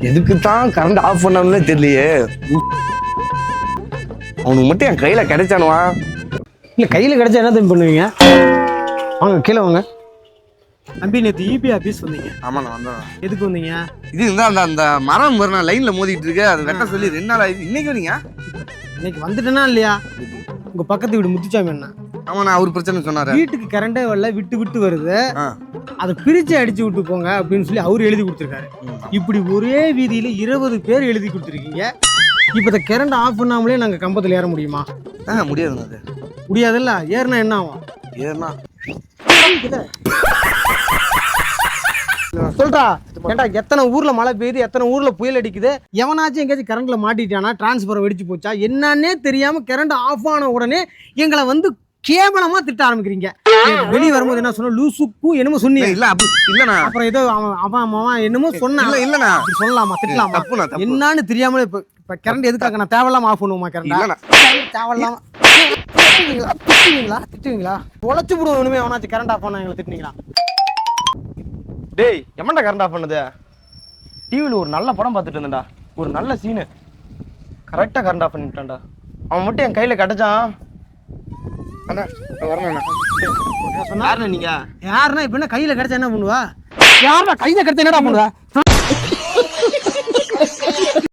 எதுக்கு தான் current off பண்ணணும்னே தெரியலையே. அவனுக்கு மட்டும் என் கையில கிடைச்சானுவா? இல்லை கையில் கிடைச்சா என்ன தம்பி பண்ணுவீங்க? வாங்க கீழே வாங்க. தம்பி நேற்று இபி ஆஃபீஸ் வந்தீங்க. ஆமாண்ணா வந்தேன். எதுக்கு வந்தீங்க? இது இருந்தா அந்த அந்த மரம் நான் லைன்ல மோதிட்டு இருக்கு அது வெட்ட சொல்லி ரெண்டு நாள் ஆயிடுச்சு. இன்னைக்கு வரீங்க? இன்னைக்கு வந்துட்டேனா இல்லையா? உங்க பக்கத்து வீடு முத்துச்சாமி அண்ணா. ஆமாண்ணா அவர் பிரச்சனை சொன்னாரு. வீட்டுக்கு கரண்டே வரல விட்டு விட்டு வருது. ஆ. அதை பிரிச்சு அடிச்சு விட்டு போங்க அப்படின்னு சொல்லி அவர் எழுதி கொடுத்துருக்காரு. இப்படி ஒரே வீதியில இருபது பேர் எழுதி கொடுத்துருக்கீங்க. இப்போ இந்த கரண்ட் ஆஃப் பண்ணாமலே நாங்கள் கம்பத்தில் ஏற முடியுமா? ஆ முடியாதுண்ணா அது. முடியாதுல்ல? ஏறினா என்ன ஆகும்? ஏன்னா சொல்றா ஏண்டா எத்தனை ஊர்ல மழை பெய்யுது எத்தனை ஊர்ல புயல் அடிக்குது? எவனாச்சும் எங்கேயாச்சும் கரண்ட்ல மாட்டிட்டானா டிரான்ஸ்ஃபர் வெடிச்சு போச்சா? என்னன்னே தெரியாம கரண்ட் ஆஃப் ஆன உடனே எங்களை வந்து கேவலமா திட்ட ஆரம்பிக்கிறீங்க. வெளியே வரும்போது என்ன சொன்ன? லூசுக்கு என்னமோ சொன்னீங்க. இல்ல அப்படி இல்லண்ணா. அப்புறம் ஏதோ அவன் அவன் அவன் என்னமோ சொன்னான். இல்ல இல்லண்ணா. அப்படி சொல்லலாமா? திட்டலாமா? என்னன்னு தெரியாமலே இப்ப இப்ப கரண்ட் எதுக்காக நான் தேவையில்லாம ஆஃப் பண்ணுவோமா கரண்ட் தேவையில்லாம திட்டுவீங்களா? திட்டுவீங்களா? திட்டுவீங்களா? உழைச்சு விடுவோம் இனிமே அவனாச்சும் கரண்ட் ஆஃப் பண்ண எங்களை திட்டுனீங்களா? டேய் எம்மன்டா கரண்ட் ஆஃப் பண்ணுது? டிவியில் ஒரு நல்ல படம் பார்த்துட்டு இருந்தேன்டா. ஒரு நல்ல சீனு கரெக்டாக கரண்ட் ஆஃப் பண்ணிட்டான்டா. அவன் மட்டும் என் கையில் கிடச்சான். அண்ணா வரணும்ண்ணா யாருண்ணா இப்ப என்ன கையில கிடைச்சா என்ன பண்ணுவா? யாருன்னா கையில கிடைச்சா என்னடா பண்ணுவா?